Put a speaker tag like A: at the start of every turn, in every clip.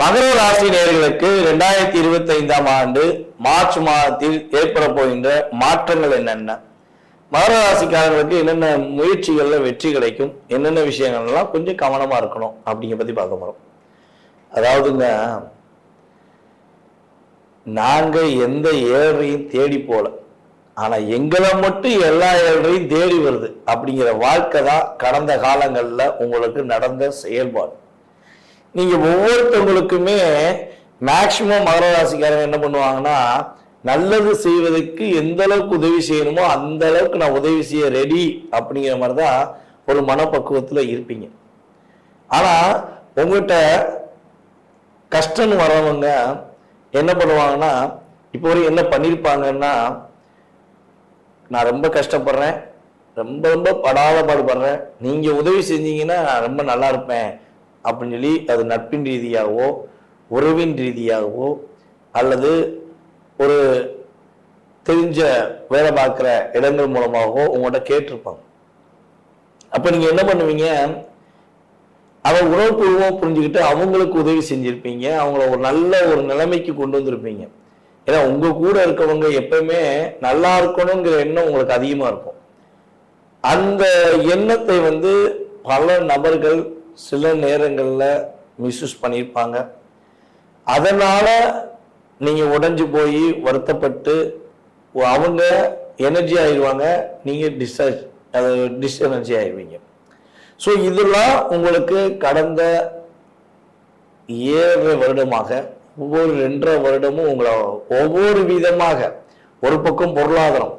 A: மகர ராசி நேர்களுக்கு இரண்டாயிரத்தி இருபத்தி ஐந்தாம் ஆண்டு மார்ச் மாதத்தில் ஏற்பட போகின்ற மாற்றங்கள் என்னென்ன? மகர ராசிக்காரர்களுக்கு என்னென்ன முயற்சிகள்ல வெற்றி கிடைக்கும்? என்னென்ன விஷயங்கள்லாம் கொஞ்சம் கவனமா இருக்கணும் அப்படிங்க பத்தி பார்க்க போறோம். அதாவதுங்க நாங்க எந்த ஏழையும் தேடி போல. ஆனா எங்களை மட்டும் எல்லா ஏழையும் தேடி வருது அப்படிங்கிற வாழ்க்கை தான் கடந்த காலங்கள்ல உங்களுக்கு நடந்த செயல்பாடு. நீங்க ஒவ்வொருத்தவங்களுக்குமே மேக்சிமம் மகர ராசிக்காரங்க என்ன பண்ணுவாங்கன்னா நல்லது செய்வதற்கு எந்த அளவுக்கு உதவி செய்யணுமோ அந்த அளவுக்கு நான் உதவி செய்ய ரெடி அப்படிங்கிற மாதிரி தான் ஒரு மனப்பக்குவத்தில் இருப்பீங்க. ஆனா உங்கள்கிட்ட கஷ்டம்னு வரவங்க என்ன பண்ணுவாங்கன்னா இப்போ வரையும் என்ன பண்ணியிருப்பாங்கன்னா நான் ரொம்ப கஷ்டப்படுறேன் ரொம்ப ரொம்ப படாத பாடுபடுறேன் நீங்க உதவி செஞ்சீங்கன்னா நான் ரொம்ப நல்லா இருப்பேன் அப்படின்னு சொல்லி அது நட்பின் ரீதியாகவோ உறவின் ரீதியாகவோ அல்லது ஒரு தெரிஞ்ச வேலை பார்க்குற இடங்கள் மூலமாகவோ உங்கள்கிட்ட கேட்டிருப்பாங்க. அப்போ நீங்கள் என்ன பண்ணுவீங்க? அதை உணவுபூர்வமாக புரிஞ்சுக்கிட்டு அவங்களுக்கு உதவி செஞ்சுருப்பீங்க. அவங்கள ஒரு நல்ல ஒரு நிலைமைக்கு கொண்டு வந்திருப்பீங்க. ஏன்னா உங்கள் கூட இருக்கவங்க எப்பயுமே நல்லா இருக்கணுங்கிற எண்ணம் உங்களுக்கு அதிகமாக இருக்கும். அந்த எண்ணத்தை வந்து பல நபர்கள் சில நேரங்களில் மிஸ்யூஸ் பண்ணியிருப்பாங்க அதனால் நீங்கள் உடஞ்சி போய் வருத்தப்பட்டு அவங்க எனர்ஜி ஆயிடுவாங்க நீங்கள் டிஸ்சார்ஜ் அது டிஸ்எனர்ஜி ஆயிடுவீங்க ஸோ இதெல்லாம் உங்களுக்கு கடந்த ஏழு வருடமாக ஒவ்வொரு ரெண்டரை வருடமும் உங்களை ஒவ்வொரு விதமாக ஒரு பக்கம் பொருளாதாரம்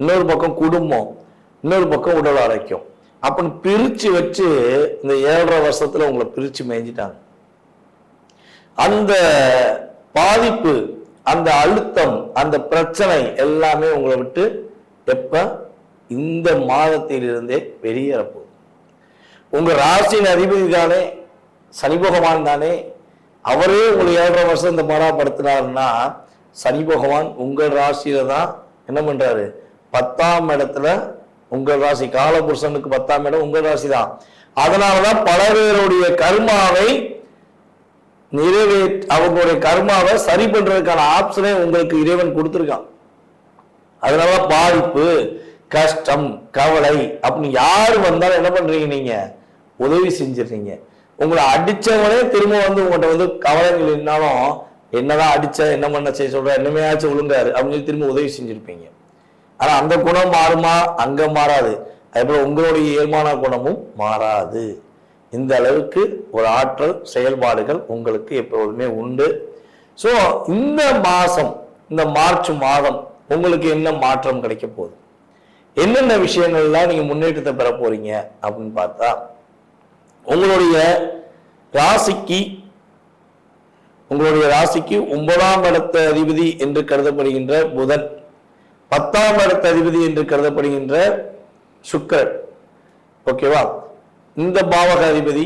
A: இன்னொரு பக்கம் குடும்பம் இன்னொரு பக்கம் உடல் ஆரோக்கியம். அப்படின்னு பிரித்து வச்சு இந்த ஏழரை வருஷத்தில் உங்களை பிரித்து மேய்ஞ்சிட்டாங்க. அந்த பாதிப்பு அந்த அழுத்தம் அந்த பிரச்சனை எல்லாமே உங்களை விட்டு எப்போ? இந்த மாதத்திலிருந்தே வெளியேற போகுது. ராசியின் அதிபதி தானே சனி பகவான் தானே அவரே உங்களை ஏழரை வருஷம் இந்த மராப்படுத்தினாருன்னா சனி பகவான் உங்கள் ராசியில தான் என்ன பண்ணுறாரு பத்தாம் இடத்துல உங்கள் ராசி காலபுருஷனுக்கு பத்தாம் இடம் உங்கள் ராசி தான் அதனாலதான் பல பேருடைய கர்மாவை நிறைவே அவங்களுடைய கர்மாவை சரி பண்றதுக்கான ஆப்ஷனே உங்களுக்கு இறைவன் கொடுத்துருக்கான். அதனால பாதிப்பு கஷ்டம் கவலை அப்படின்னு யார் வந்தாலும் என்ன பண்றீங்க நீங்க? உதவி செஞ்சிடுறீங்க. உங்களை அடிச்சவனே திரும்ப வந்து உங்கள்கிட்ட வந்து கவலைகள் இருந்தாலும் என்னதான் அடிச்ச என்ன பண்ண செய்ய சொல்ற? என்னமையாச்சும் ஒழுங்காரு அப்படின்னு திரும்ப உதவி செஞ்சிருப்பீங்க. ஆனா அந்த குணம் மாறுமா? அங்க மாறாது. அதே போல உங்களுடைய இயல்பான குணமும் மாறாது. இந்த அளவுக்கு ஒரு ஆற்றல் செயல்பாடுகள் உங்களுக்கு எப்பொழுதுமே உண்டு. ஸோ இந்த மாதம் இந்த மார்ச் மாதம் உங்களுக்கு என்ன மாற்றம் கிடைக்க போகுது? என்னென்ன விஷயங்கள்லாம் நீங்க முன்னேற்றத்தை பெற போறீங்க அப்படின்னு பார்த்தா உங்களுடைய ராசிக்கு உங்களுடைய ராசிக்கு ஒன்பதாம் இடத்த அதிபதி என்று கருதப்படுகின்ற புதன். பத்தாம் இடத்த அதிபதி என்று கருதப்படுகின்ற சுக்கரன். ஓகேவா இந்த பாவக அதிபதி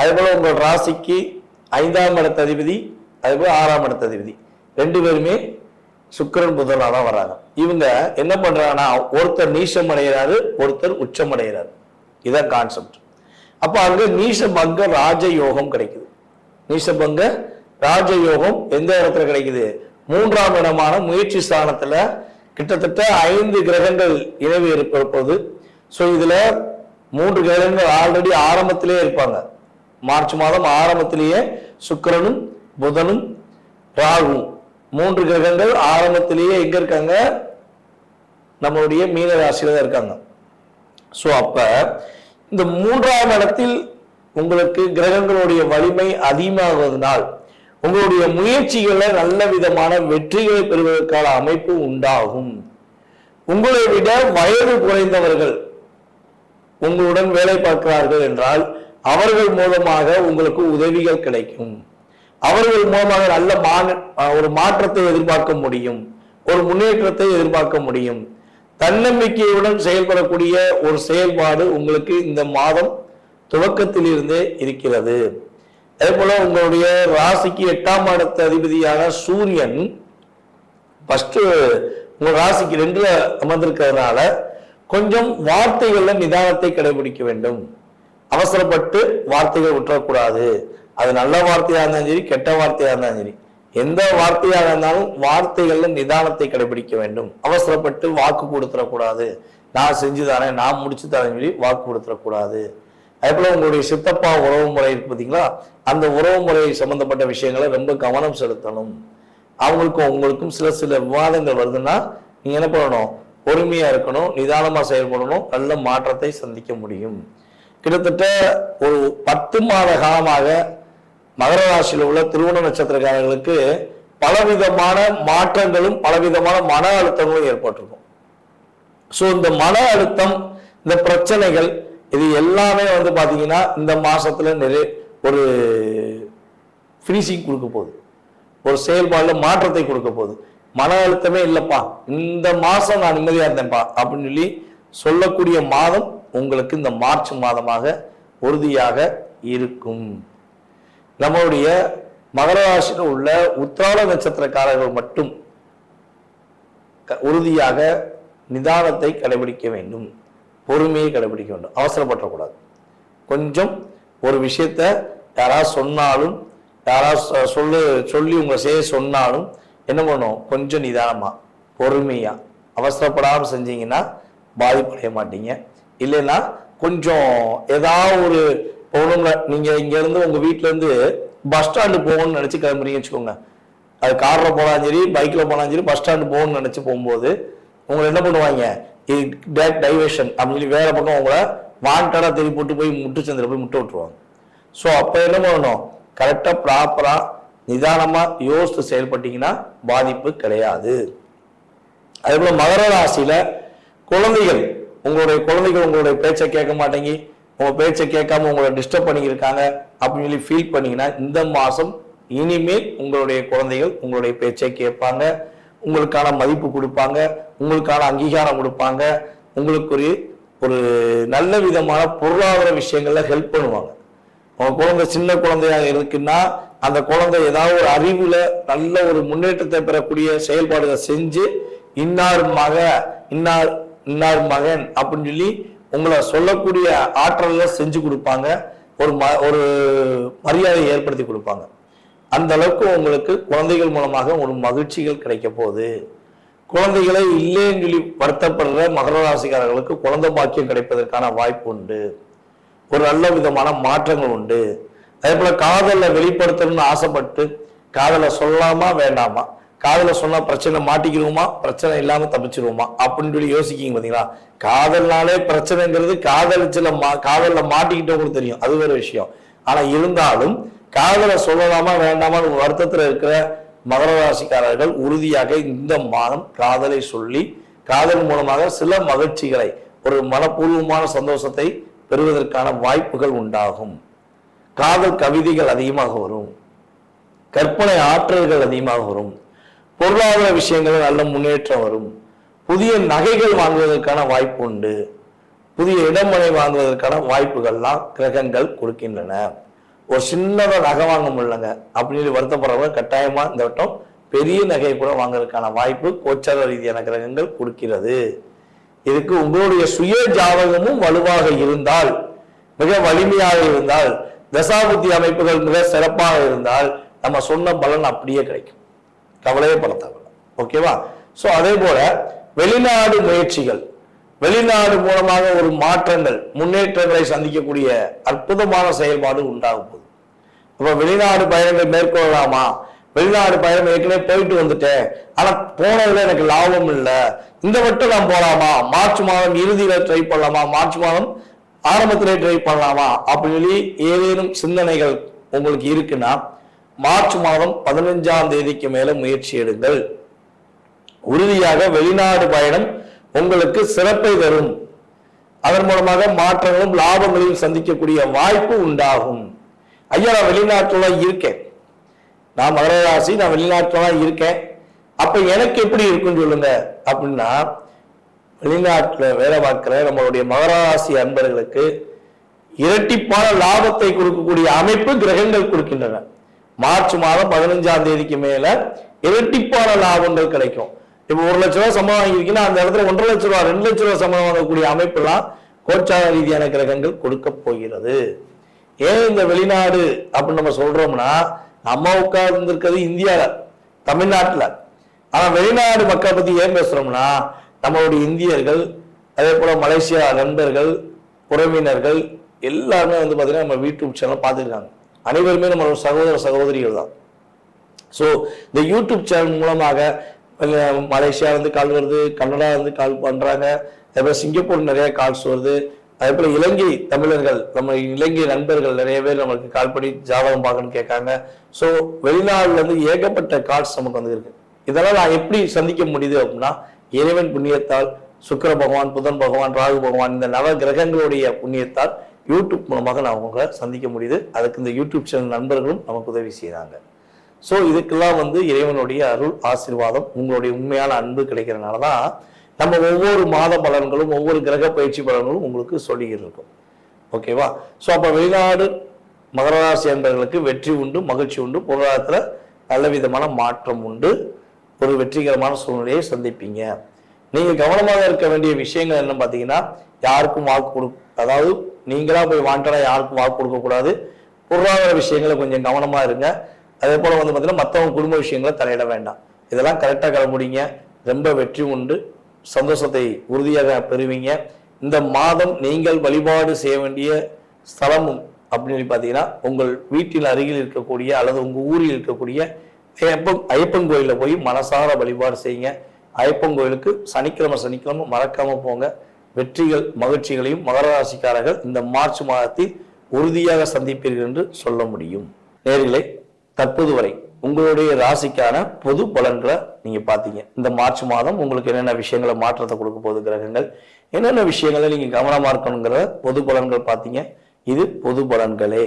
A: அதுபோல உங்கள் ராசிக்கு ஐந்தாம் இடத்த அதிபதி அதுபோல ஆறாம் இடத்த அதிபதி. ரெண்டு பேருமே சுக்கிரன் புதனாக தான் வராங்க. இவங்க என்ன பண்றாங்கன்னா ஒருத்தர் நீசம் அடைகிறாரு ஒருத்தர் உச்சம் அடைகிறாரு இதான் கான்செப்ட் அப்ப அங்க நீசபங்க ராஜயோகம் கிடைக்குது. நீசபங்க ராஜயோகம் எந்த இடத்துல கிடைக்குது? மூன்றாம் இடமான முயற்சி ஸ்தானத்துல கிட்டத்தட்ட ஐந்து கிரகங்கள் இணைவு இருப்பது ஸோ இதில் மூன்று கிரகங்கள் ஆல்ரெடி ஆரம்பத்திலே இருப்பாங்க. மார்ச் மாதம் ஆரம்பத்திலேயே சுக்கிரனும் புதனும் ராகுவும். மூன்று கிரகங்கள் ஆரம்பத்திலேயே எங்கே இருக்காங்க? நம்மளுடைய மீன ராசியில தான் இருக்காங்க. ஸோ அப்போ இந்த மூன்றாம் இடத்தில் உங்களுக்கு கிரகங்களுடைய வலிமை அதிகமாகுவதனால் உங்களுடைய முயற்சிகளை நல்ல விதமான வெற்றிகளை பெறுவதற்கான அமைப்பு உண்டாகும். உங்களை விட வயது குறைந்தவர்கள் உங்களுடன் வேலை பார்க்கிறார்கள் என்றால் அவர்கள் மூலமாக உங்களுக்கு உதவிகள் கிடைக்கும். அவர்கள் மூலமாக நல்ல மா- ஒரு மாற்றத்தை எதிர்பார்க்க முடியும். ஒரு முன்னேற்றத்தை எதிர்பார்க்க முடியும். தன்னம்பிக்கையுடன் செயல்படக்கூடிய ஒரு செயல்பாடு உங்களுக்கு இந்த மாதம் துவக்கத்திலிருந்தே இருக்கிறது. அதே போல உங்களுடைய ராசிக்கு எட்டாம் இடத்து அதிபதியான சூரியன் ஃபஸ்ட்டு உங்க ராசிக்கு ரெண்டுல அமர்ந்திருக்கிறதுனால கொஞ்சம் வார்த்தைகளில் நிதானத்தை கடைபிடிக்க வேண்டும். அவசரப்பட்டு வார்த்தைகள் விட்டுறக்கூடாது. அது நல்ல வார்த்தையாக இருந்தாலும் சரி கெட்ட வார்த்தையாக இருந்தாலும் சரி எந்த வார்த்தையாக இருந்தாலும் வார்த்தைகளில் நிதானத்தை கடைபிடிக்க வேண்டும். அவசரப்பட்டு வாக்கு கொடுத்துடக்கூடாது நான் செஞ்சு தரேன் நான் முடிச்சு தரேன் சொல்லி வாக்கு கொடுத்துடக்கூடாது அதே உங்களுடைய சித்தப்பா உறவு முறை பார்த்தீங்களா அந்த உறவு முறை சம்பந்தப்பட்ட விஷயங்களை ரொம்ப கவனம் செலுத்தணும். அவங்களுக்கும் உங்களுக்கும் சில சில விவாதங்கள் வருதுன்னா நீங்க என்ன பண்ணணும்? பொறுமையா இருக்கணும் நிதானமா செயல்படணும் நல்ல மாற்றத்தை சந்திக்க முடியும். கிட்டத்தட்ட ஒரு பத்து மாத காலமாக மகர ராசியில் உள்ள திருவண்ண நட்சத்திரக்காரர்களுக்கு பலவிதமான மாற்றங்களும் பலவிதமான மன அழுத்தங்களும் ஏற்பட்டிருக்கும். ஸோ இந்த மன அழுத்தம் இந்த பிரச்சனைகள் இது எல்லாமே வந்து பார்த்தீங்கன்னா இந்த மாதத்தில் நிறைய ஒரு ஃபினிஷிங் கொடுக்க போகுது. ஒரு செயல்பாடில் மாற்றத்தை கொடுக்க போகுது. மன அழுத்தமே இல்லைப்பா. இந்த மாதம் நான் நிம்மதியாக இருந்தேன்ப்பா அப்படின்னு சொல்லி சொல்லக்கூடிய மாதம் உங்களுக்கு இந்த மார்ச் மாதமாக உறுதியாக இருக்கும். நம்மளுடைய மகர ராசியில் உள்ள உத்திராட நட்சத்திரக்காரர்கள் மட்டும் க- உறுதியாக நிதானத்தை கடைபிடிக்க வேண்டும். பொறுமையை கடைபிடிக்க வேண்டும். அவசரப்படக்கூடாது. கொஞ்சம் ஒரு விஷயத்த யாராவது சொன்னாலும் யாராவது சொ- சொல்லு சொல்லி உங்களை செய்ய சொன்னாலும் என்ன பண்ணும்? கொஞ்சம் நிதானமாக பொறுமையாக அவசரப்படாமல் செஞ்சீங்கன்னா பாதிப்படைய மாட்டீங்க. இல்லைன்னா கொஞ்சம் ஏதாவது ஒரு போகணுங்க நீங்கள் இங்கேருந்து உங்கள் வீட்டிலேருந்து பஸ் ஸ்டாண்டு போகணும்னு நினச்சி கிளம்புறீங்கன்னு வச்சுக்கோங்க. அது காரில் போனாலும் சரி பைக்கில் போனாலும் சரி பஸ் ஸ்டாண்டு போகணும்னு நினச்சி போகும்போது உங்களை என்ன பண்ணுவாங்க? டைவேஷன் அப்படின்னு சொல்லி வேற பக்கம் உங்களை வாண்டடாக திருப்பி போட்டு போய் முட்டு சந்தில் போய் முட்டை விட்டுருவாங்க. ஸோ அப்போ என்ன பண்ணணும்? கரெக்டாக ப்ராப்பராக நிதானமாக யோசித்து செயல்பட்டீங்கன்னா பாதிப்பு கிடையாது. அதேபோல் மகர ராசியில் குழந்தைகள் உங்களுடைய குழந்தைகள் உங்களுடைய பேச்சை கேட்க மாட்டேங்கி உங்கள் பேச்சை கேட்காம உங்களை டிஸ்டர்ப் பண்ணியிருக்காங்க அப்படின்னு சொல்லி ஃபீல் பண்ணிங்கன்னா இந்த மாதம் இனிமேல் உங்களுடைய குழந்தைகள் உங்களுடைய பேச்சை கேட்பாங்க. உங்களுக்கான மதிப்பு கொடுப்பாங்க உங்களுக்கான அங்கீகாரம் கொடுப்பாங்க உங்களுக்கு ஒரு ஒரு நல்ல விதமான பொருளாதார விஷயங்கள்ல ஹெல்ப் பண்ணுவாங்க. உங்க குழந்தை சின்ன குழந்தையா இருக்குன்னா அந்த குழந்தை ஏதாவது ஒரு அறிவுல நல்ல ஒரு முன்னேற்றத்தை பெறக்கூடிய செயல்பாடுகளை செஞ்சு இன்னார் மக இன்னார் இன்னார் மகன் அப்படின்னு சொல்லி உங்களை சொல்லக்கூடிய ஆற்றல்ல செஞ்சு கொடுப்பாங்க. ஒரு ம ஒரு மரியாதையை ஏற்படுத்தி கொடுப்பாங்க. அந்த அளவுக்கு உங்களுக்கு குழந்தைகள் மூலமாக ஒரு மகிழ்ச்சிகள் கிடைக்க போகுது. குழந்தைகளை இல்லைன்னு சொல்லி வருத்தப்படுற மகர ராசிக்காரர்களுக்கு குழந்தை பாக்கியம் கிடைப்பதற்கான வாய்ப்பு உண்டு. ஒரு நல்ல விதமான மாற்றங்கள் உண்டு. அதே போல காதலை வெளிப்படுத்தணும்னு ஆசைப்பட்டு காதலை சொல்லாமா வேண்டாமா? காதல சொன்னா பிரச்சனை மாட்டிக்கிடுவோமா? பிரச்சனை இல்லாம தப்பிச்சிருவோமா? அப்படின்னு சொல்லி யோசிக்கிங்க பாத்தீங்களா? காதல்னாலே பிரச்சனைங்கிறது காதலிச்சுல மா காதல்ல மாட்டிக்கிட்டவங்களுக்கு தெரியும். அது வேற விஷயம். ஆனா இருந்தாலும் காதலை சொல்லலாமா வேண்டாமான்னு வருத்தத்தில் இருக்கிற மகர ராசிக்காரர்கள் உறுதியாக இந்த மாதம் காதலை சொல்லி காதல் மூலமாக சில மகிழ்ச்சிகளை ஒரு மனப்பூர்வமான சந்தோஷத்தை பெறுவதற்கான வாய்ப்புகள் உண்டாகும். காதல் கவிதைகள் அதிகமாக வரும். கற்பனை ஆற்றல்கள் அதிகமாக வரும். பொருளாதார விஷயங்கள் நல்ல முன்னேற்றம் வரும். புதிய நகைகள் வாங்குவதற்கான வாய்ப்பு உண்டு. புதிய இடமனை வாங்குவதற்கான வாய்ப்புகள்லாம் கிரகங்கள் கொடுக்கின்றன. ஒரு சின்னதாக நகை வாங்க முடியலங்க அப்படின்னு வருத்தப்படுறவங்க கட்டாயமாக இந்த வட்டம் பெரிய நகையை கூட வாங்குறதுக்கான வாய்ப்பு கோச்சார ரீதியான கிரகங்கள் கொடுக்கிறது. இதுக்கு உங்களுடைய சுய ஜாதகமும் வலுவாக இருந்தால் மிக வலிமையாக இருந்தால் தசாபுத்தி அமைப்புகள் மிக சிறப்பாக இருந்தால் நம்ம சொன்ன பலன் அப்படியே கிடைக்கும். கவலையே பட ஓகேவா? ஸோ அதே போல வெளிநாடு முயற்சிகள். வெளிநாடு மூலமாக ஒரு மாற்றங்கள் முன்னேற்றங்களை சந்திக்கக்கூடிய அற்புதமான செயல்பாடு உண்டாகும் போது. அப்ப வெளிநாடு பயணங்கள் மேற்கொள்ளலாமா? வெளிநாடு பயணம் ஏற்கனவே போயிட்டு வந்துட்டேன். ஆனா போனதுல எனக்கு லாபம் இல்லை. இந்த மட்டும் நான் போகலாமா மார்ச் மாதம் இறுதியில ட்ரை பண்ணலாமா? மார்ச் மாதம் ஆரம்பத்திலே ட்ரை பண்ணலாமா? அப்படின்னு சொல்லி ஏதேனும் சிந்தனைகள் உங்களுக்கு இருக்குன்னா மார்ச் மாதம் பதினஞ்சாம் தேதிக்கு மேல முயற்சி எடுங்கள். உறுதியாக வெளிநாடு பயணம் உங்களுக்கு சிறப்பை தரும். அதன் மூலமாக மாற்றங்களும் லாபங்களையும் சந்திக்கக்கூடிய வாய்ப்பு உண்டாகும். ஐயா நான் வெளிநாட்டுல இருக்கேன். நான் மகர ராசி நான் வெளிநாட்டுல இருக்கேன். அப்ப எனக்கு எப்படி இருக்குன்னு சொல்லுங்க. அப்படின்னா வெளிநாட்டுல வேலை பார்க்கிற நம்மளுடைய மகராசி அன்பர்களுக்கு இரட்டிப்பான லாபத்தை கொடுக்கக்கூடிய அமைப்பு கிரகங்கள் கொடுக்கின்றன. மார்ச் மாதம் பதினஞ்சாம் தேதிக்கு மேல இரட்டிப்பான லாபங்கள் கிடைக்கும். இப்போ ஒரு லட்ச ரூபா சம்பளம் வாங்கியிருக்கீங்கன்னா அந்த இடத்துல ஒன்றரை லட்ச ரூபா ரெண்டு லட்ச ரூபா சம்பளம் வாங்கக்கூடிய அமைப்பெல்லாம் கோச்சார ரீதியான கிரகங்கள் கொடுக்க போகிறது. ஏன் இந்த வெளிநாடு அப்படின்னு நம்ம சொல்றோம்னா நம்ம உட்கார்ந்துருக்கிறது இந்தியாவில் தமிழ்நாட்டில். ஆனால் வெளிநாடு மக்களை பற்றி ஏன் பேசுகிறோம்னா நம்மளுடைய இந்தியர்கள் அதே போல் மலேசியா நண்பர்கள் உறவினர்கள் எல்லாருமே வந்து பார்த்தீங்கன்னா நம்ம யூடியூப் சேனல் பார்த்துருக்காங்க. அனைவருமே நம்மளோட சகோதர சகோதரிகள் தான். ஸோ இந்த யூடியூப் சேனல் மூலமாக மலேசியா வந்து கால் வருது கன்னடா வந்து கால் பண்றாங்க. அதேபோல சிங்கப்பூர் நிறைய கால்ஸ் வருது. அதே போல இலங்கை தமிழர்கள் நம்ம இலங்கை நண்பர்கள் நிறைய பேர் நம்மளுக்கு கால் பண்ணி ஜாதகம் பார்க்கணும்னு கேட்காங்க. ஸோ வெளிநாடுல இருந்து ஏகப்பட்ட கால்ஸ் நமக்கு வந்து இருக்கு இதெல்லாம் நான் எப்படி சந்திக்க முடியுது அப்படின்னா இறைவன் புண்ணியத்தால் சுக்கிர பகவான் புதன் பகவான் ராகு பகவான் இந்த நவ கிரகங்களுடைய புண்ணியத்தால் யூடியூப் மூலமாக நான் உங்களை சந்திக்க முடியுது. அதுக்கு இந்த யூடியூப் சேனல் நண்பர்களும் நமக்கு உதவி செய்கிறாங்க ஸோ இதுக்கெல்லாம் வந்து இறைவனுடைய அருள் ஆசீர்வாதம் உங்களுடைய உண்மையான அன்பு கிடைக்கிறனால தான் நம்ம ஒவ்வொரு மாத பலன்களும் ஒவ்வொரு கிரக பயிற்சி பலன்களும் உங்களுக்கு சொல்லிக்கிட்டு இருக்கும் ஓகேவா ஸோ அப்போ வெளிநாடு மகர ராசி வெற்றி உண்டு மகிழ்ச்சி உண்டு. பொருளாதாரத்தில் நல்ல விதமான மாற்றம் உண்டு. ஒரு வெற்றிகரமான சூழ்நிலையை சந்திப்பீங்க. நீங்கள் கவனமாக இருக்க வேண்டிய விஷயங்கள் என்னன்னு பார்த்தீங்கன்னா யாருக்கும் வாக்கு கொடு அதாவது நீங்களாக போய் வாண்டடாக யாருக்கும் வாக்கு கொடுக்கக்கூடாது பொருளாதார விஷயங்களை கொஞ்சம் கவனமாக இருங்க. அதே போல் வந்து பார்த்தீங்கன்னா மற்றவங்க குடும்ப விஷயங்களை தலையிட வேண்டாம். இதெல்லாம் கரெக்டாக கிளம்பிடிங்க ரொம்ப வெற்றி உண்டு. சந்தோஷத்தை உறுதியாக பெறுவீங்க. இந்த மாதம் நீங்கள் வழிபாடு செய்ய வேண்டிய ஸ்தலமும் அப்படின்னு சொல்லி பார்த்தீங்கன்னா உங்கள் வீட்டில் அருகில் இருக்கக்கூடிய அல்லது உங்கள் ஊரில் இருக்கக்கூடிய ஐயப்பன் ஐயப்பன் கோயிலில் போய் மனசார வழிபாடு செய்யுங்க. ஐயப்பன் கோயிலுக்கு சனிக்கிழமை சனிக்கிழமை மறக்காமல் போங்க. வெற்றிகள் மகிழ்ச்சிகளையும் மகர ராசிக்காரர்கள் இந்த மார்ச் மாதத்தில் உறுதியாக சந்திப்பீர்கள் என்று சொல்ல முடியும். நேர்களை தற்போது வரை உங்களுடைய ராசிக்கான பொது பலன்களை நீங்க பார்த்தீங்க. இந்த மார்ச் மாதம் உங்களுக்கு என்னென்ன விஷயங்களை மாற்றத்தை கொடுக்க போகுது கிரகங்கள் என்னென்ன விஷயங்களை நீங்க கவனமா இருக்கணுங்கிற பொது பலன்கள் பார்த்தீங்க. இது பொது பலன்களே.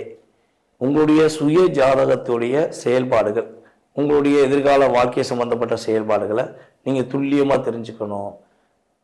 A: உங்களுடைய சுய ஜாதகத்துடைய செயல்பாடுகள் உங்களுடைய எதிர்கால வாழ்க்கை சம்பந்தப்பட்ட செயல்பாடுகளை நீங்க துல்லியமா தெரிஞ்சுக்கணும்.